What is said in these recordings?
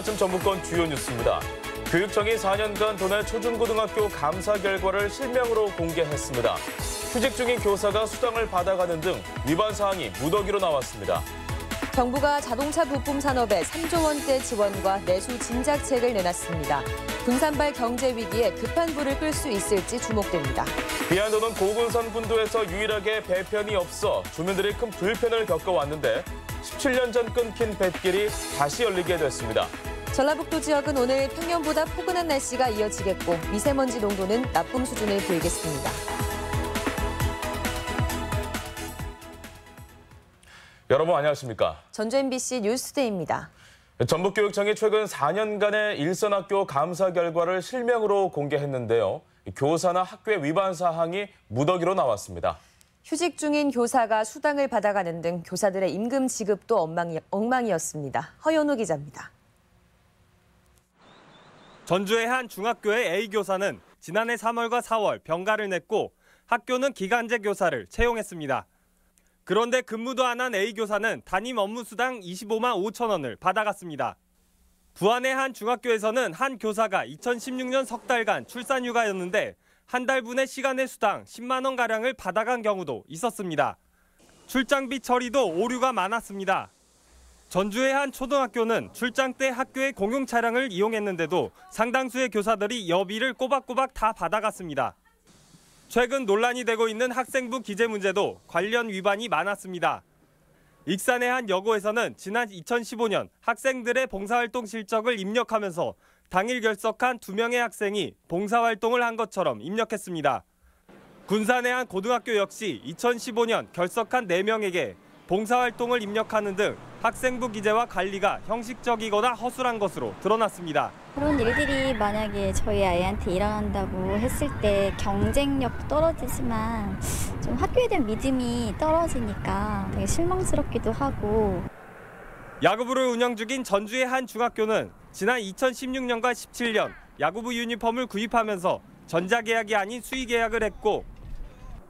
아침 전북권 주요 뉴스입니다. 교육청이 4년간 도내 초중고등학교 감사 결과를 실명으로 공개했습니다. 휴직 중인 교사가 수당을 받아가는 등 위반 사항이 무더기로 나왔습니다. 정부가 자동차 부품 산업에 3조 원대 지원과 내수 진작책을 내놨습니다. 군산발 경제 위기에 급한 불을 끌 수 있을지 주목됩니다. 비안도는 고군산 군도에서 유일하게 배편이 없어 주민들이 큰 불편을 겪어왔는데 17년 전 끊긴 뱃길이 다시 열리게 됐습니다. 전라북도 지역은 오늘 평년보다 포근한 날씨가 이어지겠고 미세먼지 농도는 나쁨 수준을 보이겠습니다. 여러분 안녕하십니까? 전주 MBC 뉴스데이입니다. 전북교육청이 최근 4년간의 일선학교 감사 결과를 실명으로 공개했는데요. 교사나 학교의 위반 사항이 무더기로 나왔습니다. 휴직 중인 교사가 수당을 받아가는 등 교사들의 임금 지급도 엉망이, 엉망이었습니다. 허연우 기자입니다. 전주의 한 중학교의 A 교사는 지난해 3월과 4월 병가를 냈고 학교는 기간제 교사를 채용했습니다. 그런데 근무도 안 한 A 교사는 담임 업무 수당 25만 5천 원을 받아갔습니다. 부안의 한 중학교에서는 한 교사가 2016년 석 달간 출산휴가였는데 한 달분의 시간의 수당 10만 원 가량을 받아간 경우도 있었습니다. 출장비 처리도 오류가 많았습니다. 전주의 한 초등학교는 출장 때 학교의 공용 차량을 이용했는데도 상당수의 교사들이 여비를 꼬박꼬박 다 받아갔습니다. 최근 논란이 되고 있는 학생부 기재 문제도 관련 위반이 많았습니다. 익산의 한 여고에서는 지난 2015년 학생들의 봉사활동 실적을 입력하면서 당일 결석한 두 명의 학생이 봉사활동을 한 것처럼 입력했습니다. 군산의 한 고등학교 역시 2015년 결석한 4명에게 봉사활동을 입력하는 등 학생부 기재와 관리가 형식적이거나 허술한 것으로 드러났습니다. 그런 일들이 만약에 저희 아이한테 일어난다고 했을 때 경쟁력 떨어지지만 좀 학교에 대한 믿음이 떨어지니까 되게 실망스럽기도 하고 야구부를 운영 중인 전주의 한 중학교는 지난 2016년과 17년 야구부 유니폼을 구입하면서 전자계약이 아닌 수의계약을 했고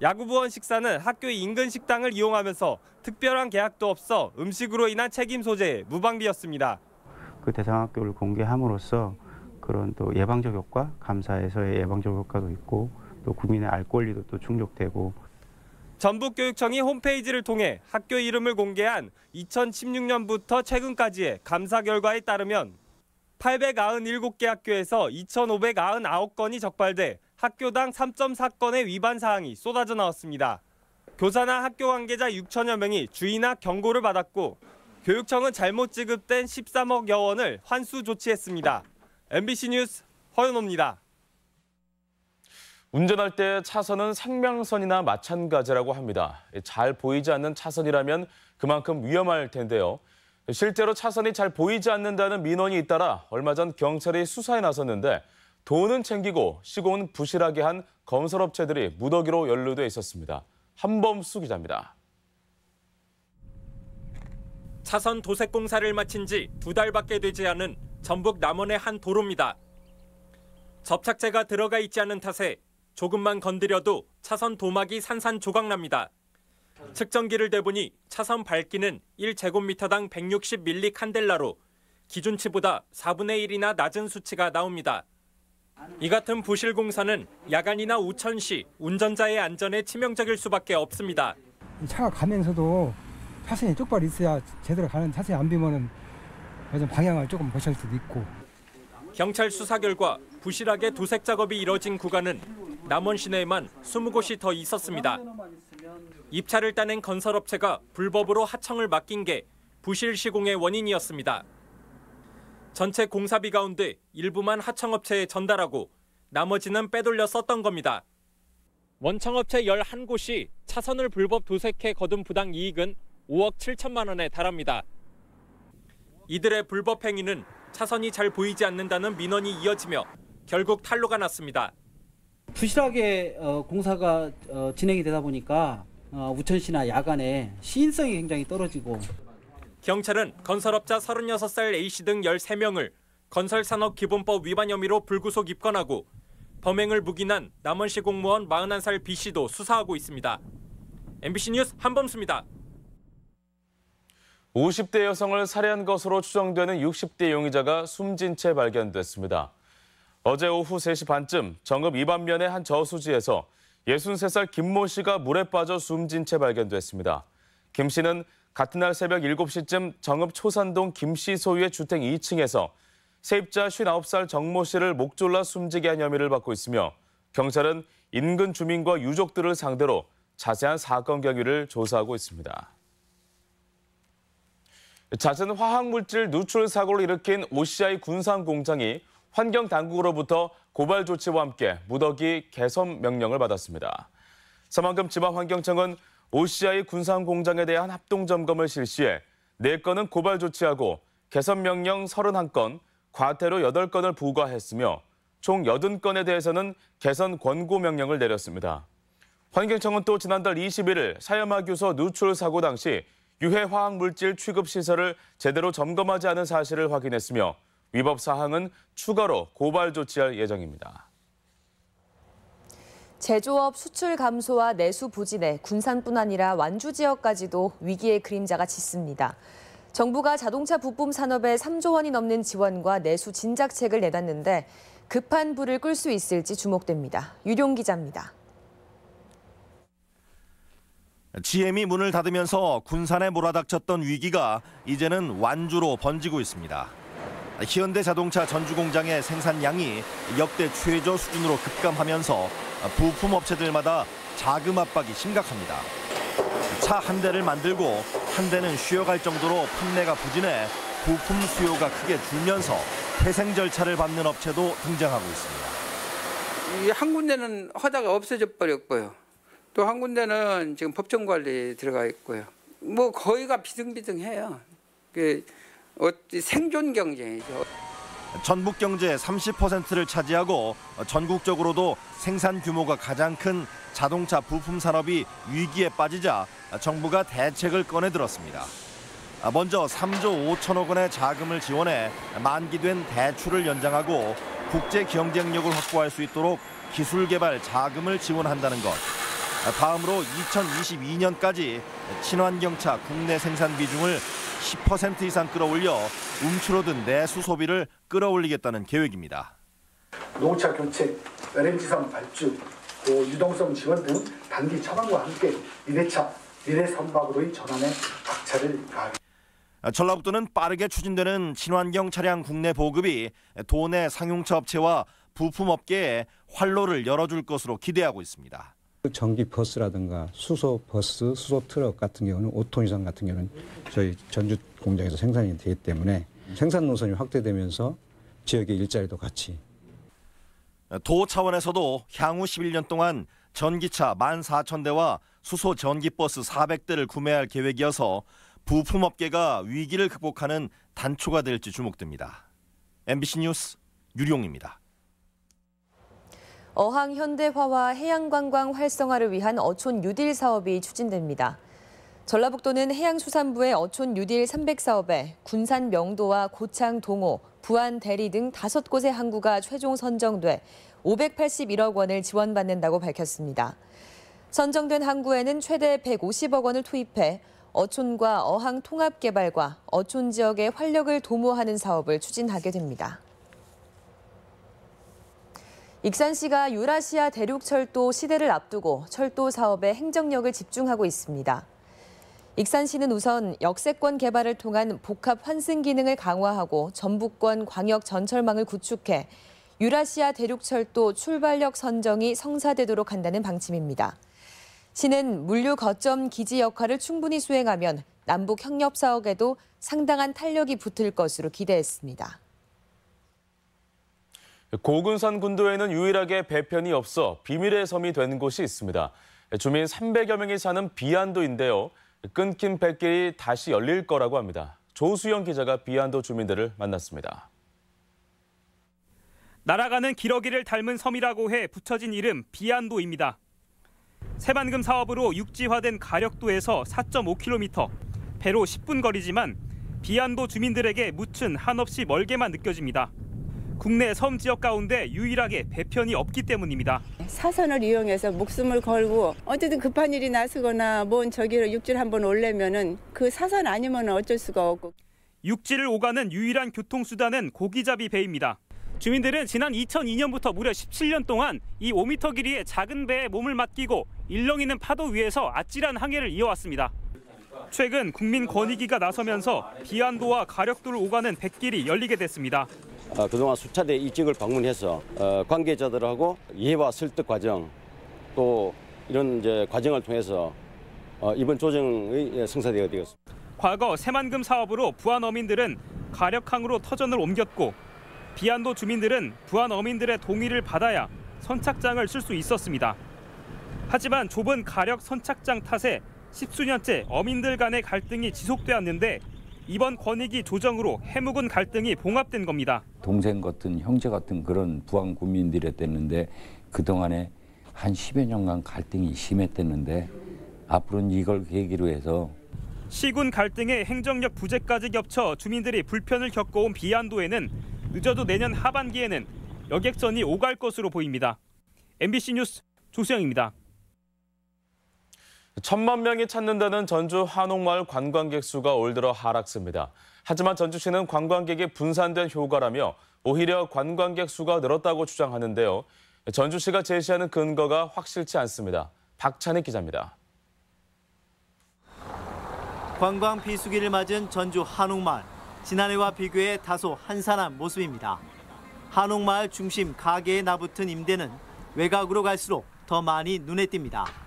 야구부원 식사는 학교의 인근 식당을 이용하면서 특별한 계약도 없어 음식으로 인한 책임 소재의 무방비였습니다. 그 대상 학교를 공개함으로써 그런 또 예방적 효과, 감사에서의 예방적 효과도 있고 또 국민의 알 권리도 또 충족되고 전북교육청이 홈페이지를 통해 학교 이름을 공개한 2016년부터 최근까지의 감사 결과에 따르면 897개 학교에서 2,599건이 적발돼 학교당 3.4건의 위반 사항이 쏟아져 나왔습니다. 교사나 학교 관계자 6천여 명이 주의나 경고를 받았고 교육청은 잘못 지급된 13억여 원을 환수 조치했습니다. MBC 뉴스 허윤호입니다. 운전할 때 차선은 생명선이나 마찬가지라고 합니다. 잘 보이지 않는 차선이라면 그만큼 위험할 텐데요. 실제로 차선이 잘 보이지 않는다는 민원이 잇따라 얼마 전 경찰이 수사에 나섰는데 돈은 챙기고 시공은 부실하게 한 건설업체들이 무더기로 연루돼 있었습니다. 한범수 기자입니다. 차선 도색 공사를 마친 지 두 달밖에 되지 않은 전북 남원의 한 도로입니다. 접착제가 들어가 있지 않은 탓에 조금만 건드려도 차선 도막이 산산조각납니다. 측정기를 대보니 차선 밝기는 1제곱미터당 160밀리 칸델라로 기준치보다 4분의 1이나 낮은 수치가 나옵니다. 이 같은 부실 공사는 야간이나 우천 시 운전자의 안전에 치명적일 수밖에 없습니다. 차가 가면서도 차선이 똑바로 있어야 제대로 가는 차선이 안 비면은 방향을 조금 보실 수도 있고. 경찰 수사 결과 부실하게 도색 작업이 이뤄진 구간은 남원 시내에만 20곳이 더 있었습니다. 입찰을 따낸 건설업체가 불법으로 하청을 맡긴 게 부실 시공의 원인이었습니다. 전체 공사비 가운데 일부만 하청업체에 전달하고 나머지는 빼돌려 썼던 겁니다. 원청업체 11곳이 차선을 불법 도색해 거둔 부당 이익은 5억 7천만 원에 달합니다. 이들의 불법 행위는 차선이 잘 보이지 않는다는 민원이 이어지며 결국 탄로가 났습니다. 부실하게 어, 공사가 어, 진행이 되다 보니까 어, 우천시나 야간에 시인성이 굉장히 떨어지고 경찰은 건설업자 36살 A씨 등 13명을 건설산업기본법 위반 혐의로 불구속 입건하고 범행을 묵인한 남원시 공무원 41살 B씨도 수사하고 있습니다. MBC 뉴스 한범수입니다. 50대 여성을 살해한 것으로 추정되는 60대 용의자가 숨진 채 발견됐습니다. 어제 오후 3시 반쯤 정읍 이반면의 한 저수지에서 63살 김모 씨가 물에 빠져 숨진 채 발견됐습니다. 김 씨는 같은 날 새벽 7시쯤 정읍 초산동 김씨 소유의 주택 2층에서 세입자 59살 정모 씨를 목 졸라 숨지게 한 혐의를 받고 있으며 경찰은 인근 주민과 유족들을 상대로 자세한 사건 경위를 조사하고 있습니다. 잦은 화학물질 누출 사고를 일으킨 OCI 군산 공장이 환경 당국으로부터 고발 조치와 함께 무더기 개선 명령을 받았습니다. 서만금 지방환경청은 OCI 군산 공장에 대한 합동 점검을 실시해 4건은 고발 조치하고 개선 명령 31건, 과태료 8건을 부과했으며 총 80건에 대해서는 개선 권고 명령을 내렸습니다. 환경청은 또 지난달 21일 사염화교소 누출 사고 당시 유해 화학 물질 취급 시설을 제대로 점검하지 않은 사실을 확인했으며 위법 사항은 추가로 고발 조치할 예정입니다. 제조업 수출 감소와 내수 부진에 군산뿐 아니라 완주 지역까지도 위기의 그림자가 짙습니다. 정부가 자동차 부품 산업에 3조 원이 넘는 지원과 내수 진작책을 내놨는데 급한 불을 끌 수 있을지 주목됩니다. 유룡 기자입니다. GM이 문을 닫으면서 군산에 몰아닥쳤던 위기가 이제는 완주로 번지고 있습니다. 현대 자동차 전주 공장의 생산량이 역대 최저 수준으로 급감하면서 부품 업체들마다 자금 압박이 심각합니다. 차 한 대를 만들고 한 대는 쉬어갈 정도로 판매가 부진해 부품 수요가 크게 줄면서 회생 절차를 밟는 업체도 등장하고 있습니다. 이 한 군데는 허다가 없어져 버렸고요. 또 한 군데는 지금 법정 관리에 들어가 있고요. 뭐 거의가 비등비등해요. 그 어, 생존 경쟁이죠. 전북 경제의 30%를 차지하고 전국적으로도 생산 규모가 가장 큰 자동차 부품 산업이 위기에 빠지자 정부가 대책을 꺼내 들었습니다. 먼저 3조 5천억 원의 자금을 지원해 만기된 대출을 연장하고 국제 경쟁력을 확보할 수 있도록 기술 개발 자금을 지원한다는 것. 다음으로 2022년까지 친환경차 국내 생산 비중을 10% 이상 끌어올려 움츠러든 내수 소비를 끌어올리겠다는 계획입니다. 노차 교체, LNG선 발주, 또 유동성 지원 등 단기 처방과 함께 미래차, 미래 선박으로의 전환에 박차를 가하겠습니다. 전라북도는 빠르게 추진되는 친환경 차량 국내 보급이 도내 상용차 업체와 부품 업계에 활로를 열어줄 것으로 기대하고 있습니다. 전기 버스라든가 수소 버스, 수소 트럭 같은 경우는 5톤 이상 같은 경우는 저희 전주 공장에서 생산이 되기 때문에 생산 노선이 확대되면서 지역의 일자리도 같이 도 차원에서도 향후 11년 동안 전기차 14,000대와 수소 전기버스 400대를 구매할 계획이어서 부품업계가 위기를 극복하는 단초가 될지 주목됩니다. MBC 뉴스 유룡입니다. 어항 현대화와 해양관광 활성화를 위한 어촌 뉴딜 사업이 추진됩니다. 전라북도는 해양수산부의 어촌 뉴딜 300 사업에 군산 명도와 고창 동호, 부안 대리 등 다섯 곳의 항구가 최종 선정돼 581억 원을 지원받는다고 밝혔습니다. 선정된 항구에는 최대 150억 원을 투입해 어촌과 어항 통합 개발과 어촌 지역의 활력을 도모하는 사업을 추진하게 됩니다. 익산시가 유라시아 대륙철도 시대를 앞두고 철도 사업에 행정력을 집중하고 있습니다. 익산시는 우선 역세권 개발을 통한 복합 환승 기능을 강화하고 전북권 광역 전철망을 구축해 유라시아 대륙철도 출발역 선정이 성사되도록 한다는 방침입니다. 시는 물류 거점 기지 역할을 충분히 수행하면 남북 협력 사업에도 상당한 탄력이 붙을 것으로 기대했습니다. 고군산 군도에는 유일하게 배편이 없어 비밀의 섬이 된 곳이 있습니다. 주민 300여 명이 사는 비안도인데요. 끊긴 뱃길이 다시 열릴 거라고 합니다. 조수영 기자가 비안도 주민들을 만났습니다. 날아가는 기러기를 닮은 섬이라고 해 붙여진 이름 비안도입니다. 새만금 사업으로 육지화된 가력도에서 4.5km, 배로 10분 거리지만 비안도 주민들에게 묻힌 한없이 멀게만 느껴집니다. 국내 섬 지역 가운데 유일하게 배편이 없기 때문입니다. 사선을 이용해서 목숨을 걸고 어쨌든 급한 일이 나서거나 뭔 저기로 육지를 한번 올려면은 그 사선 아니면 어쩔 수가 없고 육지를 오가는 유일한 교통수단은 고기잡이 배입니다. 주민들은 지난 2002년부터 무려 17년 동안 이 5m 길이의 작은 배에 몸을 맡기고 일렁이는 파도 위에서 아찔한 항해를 이어왔습니다. 최근 국민권익위가 나서면서 비안도와 가력도를 오가는 백길이 열리게 됐습니다. 어, 그동안 수차례 이 지역을 방문해서 어, 관계자들하고 이해와 설득 과정 또 이런 이제 과정을 통해서 어, 이번 조정의 성사되게 되었습니다. 과거 새만금 사업으로 부안 어민들은 가력항으로 터전을 옮겼고 비안도 주민들은 부안 어민들의 동의를 받아야 선착장을 쓸 수 있었습니다. 하지만 좁은 가력 선착장 탓에 십수년째 어민들 간의 갈등이 지속되었는데 이번 권익위 조정으로 해묵은 갈등이 봉합된 겁니다. 동생 같은 형제 같은 그런 부안 국민들이었는데 그동안에 한 10여 년간 갈등이 심했댔는데 앞으로는 이걸 계기로 해서 시군 갈등에 행정력 부재까지 겹쳐 주민들이 불편을 겪어온 비안도에는 늦어도 내년 하반기에는 여객선이 오갈 것으로 보입니다. MBC 뉴스 조수영입니다. 천만 명이 찾는다는 전주 한옥마을 관광객 수가 올 들어 하락세입니다. 하지만 전주시는 관광객이 분산된 효과라며 오히려 관광객 수가 늘었다고 주장하는데요. 전주시가 제시하는 근거가 확실치 않습니다. 박찬희 기자입니다. 관광 비수기를 맞은 전주 한옥마을. 지난해와 비교해 다소 한산한 모습입니다. 한옥마을 중심 가게에 나붙은 임대는 외곽으로 갈수록 더 많이 눈에 띕니다.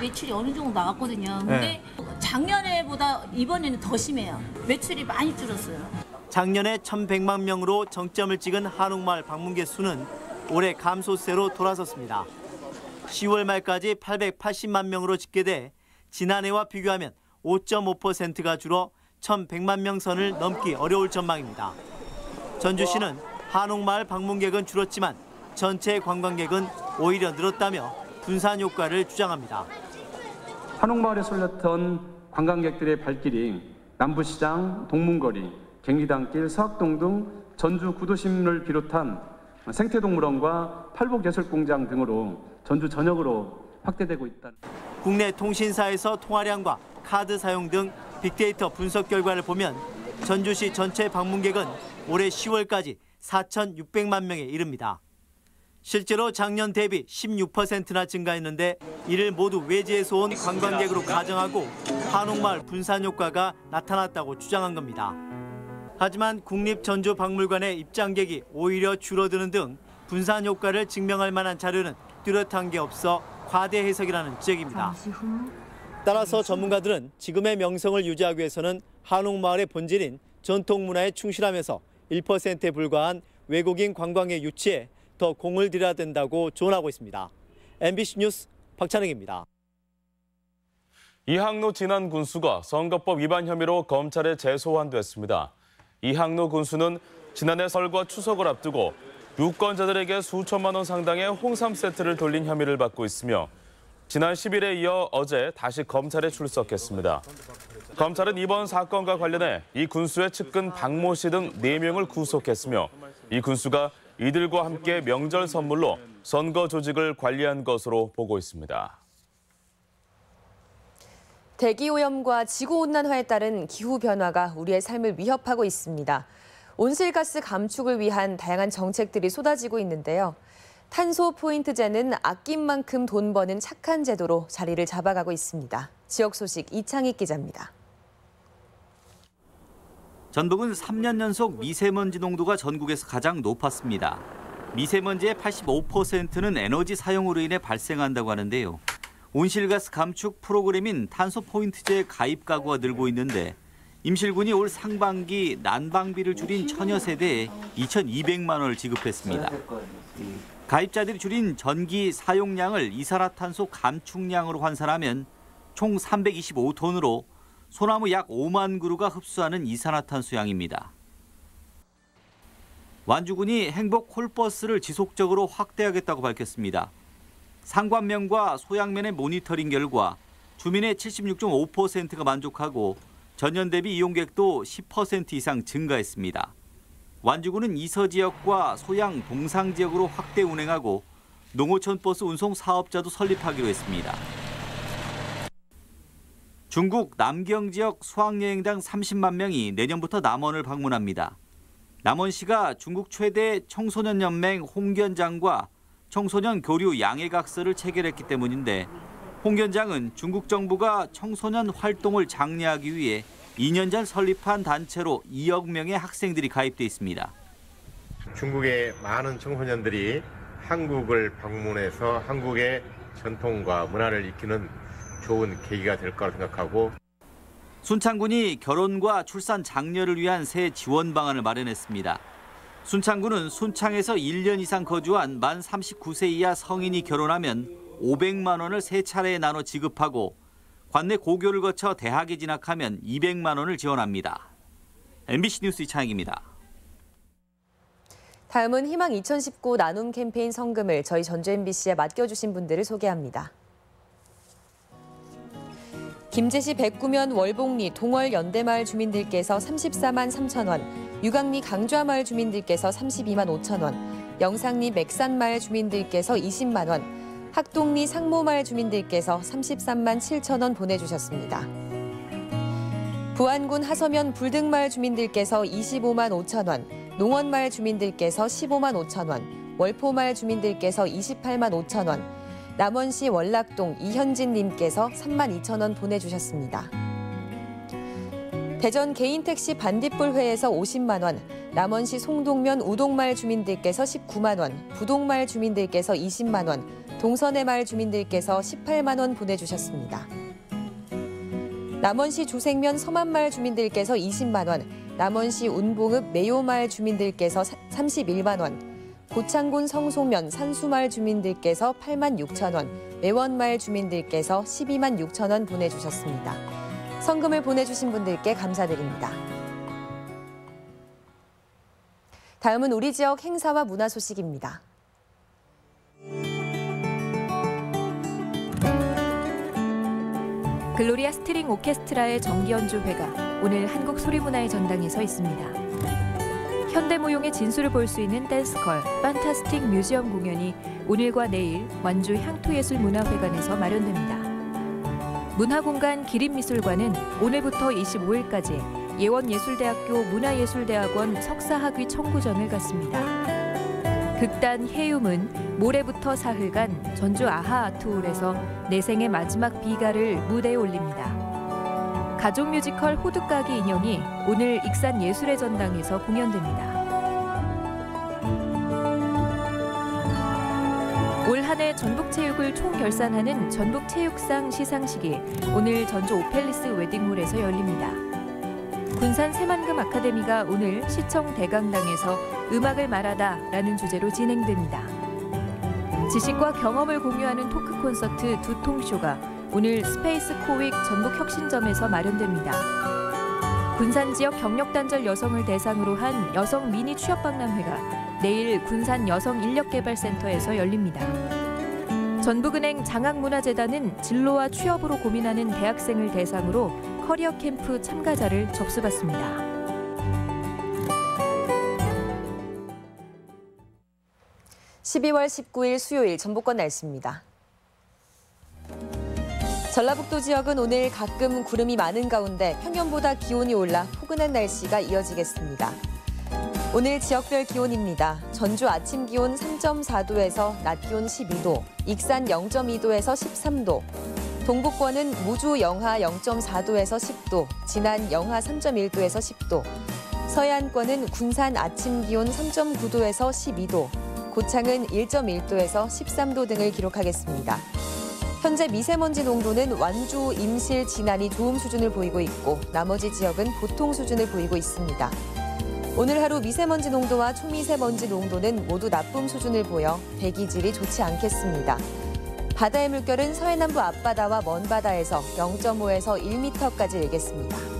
매출이 어느 정도 나왔거든요. 근데 작년에보다 이번에는 더 심해요. 매출이 많이 줄었어요. 작년에 1,100만 명으로 정점을 찍은 한옥마을 방문객 수는 올해 감소세로 돌아섰습니다. 10월 말까지 880만 명으로 집계돼 지난해와 비교하면 5.5%가 줄어 1,100만 명 선을 넘기 어려울 전망입니다. 전주시는 한옥마을 방문객은 줄었지만 전체 관광객은 오히려 늘었다며 분산 효과를 주장합니다. 한옥마을에 쏠렸던 관광객들의 발길이 남부시장, 동문거리, 갱리단길, 서학동 등 전주 구도심을 비롯한 생태동물원과 팔복예술공장 등으로 전주 전역으로 확대되고 있다. 국내 통신사에서 통화량과 카드 사용 등 빅데이터 분석 결과를 보면 전주시 전체 방문객은 올해 10월까지 4,600만 명에 이릅니다. 실제로 작년 대비 16%나 증가했는데 이를 모두 외지에서 온 관광객으로 가정하고 한옥마을 분산 효과가 나타났다고 주장한 겁니다. 하지만 국립전주박물관의 입장객이 오히려 줄어드는 등 분산 효과를 증명할 만한 자료는 뚜렷한 게 없어 과대 해석이라는 지적입니다. 따라서 전문가들은 지금의 명성을 유지하기 위해서는 한옥마을의 본질인 전통 문화에 충실하면서 1%에 불과한 외국인 관광의 유치에 더 공을 들여야 된다고 조언하고 있습니다. MBC 뉴스 박찬웅입니다. 이항로 진안 군수가 선거법 위반 혐의로 검찰에 재소환됐습니다. 이항로 군수는 지난해 설과 추석을 앞두고 유권자들에게 수천만 원 상당의 홍삼 세트를 돌린 혐의를 받고 있으며 지난 10일에 이어 어제 다시 검찰에 출석했습니다. 검찰은 이번 사건과 관련해 이 군수의 측근 박모 씨 등 4명을 구속했으며 이 군수가 이들과 함께 명절 선물로 선거 조직을 관리한 것으로 보고 있습니다. 대기오염과 지구온난화에 따른 기후변화가 우리의 삶을 위협하고 있습니다. 온실가스 감축을 위한 다양한 정책들이 쏟아지고 있는데요. 탄소 포인트제는 아낀 만큼 돈 버는 착한 제도로 자리를 잡아가고 있습니다. 지역 소식 이창익 기자입니다. 전북은 3년 연속 미세먼지 농도가 전국에서 가장 높았습니다. 미세먼지의 85%는 에너지 사용으로 인해 발생한다고 하는데요. 온실가스 감축 프로그램인 탄소 포인트제 가입 가구가 늘고 있는데 임실군이 올 상반기 난방비를 줄인 처녀 세대에 2,200만 원을 지급했습니다. 가입자들이 줄인 전기 사용량을 이산화탄소 감축량으로 환산하면 총 325톤으로 소나무 약 5만 그루가 흡수하는 이산화탄소 양입니다. 완주군이 행복 콜버스를 지속적으로 확대하겠다고 밝혔습니다. 상관면과 소양면의 모니터링 결과 주민의 76.5%가 만족하고 전년 대비 이용객도 10% 이상 증가했습니다. 완주군은 이서 지역과 소양 동상 지역으로 확대 운행하고 농어촌 버스 운송 사업자도 설립하기로 했습니다. 중국 남경 지역 수학여행당 30만 명이 내년부터 남원을 방문합니다. 남원시가 중국 최대 청소년 연맹 홍견장과 청소년 교류 양해각서를 체결했기 때문인데 홍견장은 중국 정부가 청소년 활동을 장려하기 위해 2년 전 설립한 단체로 2억 명의 학생들이 가입돼 있습니다. 중국의 많은 청소년들이 한국을 방문해서 한국의 전통과 문화를 익히는 좋은 계기가 될 거라 생각하고 순창군이 결혼과 출산 장려를 위한 새 지원 방안을 마련했습니다. 순창군은 순창에서 1년 이상 거주한 만 39세 이하 성인이 결혼하면 500만 원을 세 차례에 나눠 지급하고 관내 고교를 거쳐 대학에 진학하면 200만 원을 지원합니다. MBC 뉴스 이창익입니다. 다음은 희망 2019 나눔 캠페인 성금을 저희 전주 MBC에 맡겨주신 분들을 소개합니다. 김제시 백구면 월봉리 동월 연대마을 주민들께서 34만 3천 원, 유강리 강좌마을 주민들께서 32만 5천 원, 영상리 맥산마을 주민들께서 20만 원, 학동리 상모마을 주민들께서 33만 7천 원 보내주셨습니다. 부안군 하서면 불등마을 주민들께서 25만 5천 원, 농원마을 주민들께서 15만 5천 원, 월포마을 주민들께서 28만 5천 원, 남원시 월락동 이현진님께서 3만 2천 원 보내주셨습니다. 대전 개인택시 반딧불회에서 50만 원, 남원시 송동면 우동마을 주민들께서 19만 원, 부동마을 주민들께서 20만 원, 동선의 마을 주민들께서 18만 원 보내주셨습니다. 남원시 조생면 서만마을 주민들께서 20만 원, 남원시 운봉읍 매요마을 주민들께서 31만 원, 고창군 성소면 산수마을 주민들께서 8만 6천 원, 매원마을 주민들께서 12만 6천 원 보내주셨습니다. 성금을 보내주신 분들께 감사드립니다. 다음은 우리 지역 행사와 문화 소식입니다. 글로리아 스트링 오케스트라의 정기 연주회가 오늘 한국 소리문화의 전당에 서 있습니다. 현대무용의 진수를 볼 수 있는 댄스컬 판타스틱 뮤지엄 공연이 오늘과 내일 완주 향토예술문화회관에서 마련됩니다. 문화공간 기린미술관은 오늘부터 25일까지 예원예술대학교 문화예술대학원 석사학위 청구전을 갖습니다. 극단 해움은 모레부터 사흘간 전주 아하 아트홀에서 내 생의 마지막 비가를 무대에 올립니다. 가족 뮤지컬 호두까기 인형이 오늘 익산 예술의 전당에서 공연됩니다. 올 한 해 전북체육을 총결산하는 전북체육상 시상식이 오늘 전주 오펠리스 웨딩홀에서 열립니다. 군산 새만금 아카데미가 오늘 시청 대강당에서 음악을 말하다라는 주제로 진행됩니다. 지식과 경험을 공유하는 토크 콘서트 두통쇼가 오늘 스페이스 코윅 전북 혁신점에서 마련됩니다. 군산 지역 경력 단절 여성을 대상으로 한 여성 미니 취업 박람회가 내일 군산 여성 인력 개발센터에서 열립니다. 전북은행 장학문화재단은 진로와 취업으로 고민하는 대학생을 대상으로 커리어 캠프 참가자를 접수받습니다. (12월 19일) 수요일 전북권 날씨입니다. 전라북도 지역은 오늘 가끔 구름이 많은 가운데 평년보다 기온이 올라 포근한 날씨가 이어지겠습니다. 오늘 지역별 기온입니다. 전주 아침 기온 3.4도에서 낮 기온 12도, 익산 0.2도에서 13도, 동북권은 무주 영하 0.4도에서 10도, 진안 영하 3.1도에서 10도, 서해안권은 군산 아침 기온 3.9도에서 12도, 고창은 1.1도에서 13도 등을 기록하겠습니다. 현재 미세먼지 농도는 완주, 임실, 진안이 좋음 수준을 보이고 있고 나머지 지역은 보통 수준을 보이고 있습니다. 오늘 하루 미세먼지 농도와 초미세먼지 농도는 모두 나쁨 수준을 보여 대기질이 좋지 않겠습니다. 바다의 물결은 서해남부 앞바다와 먼바다에서 0.5에서 1m까지 일겠습니다.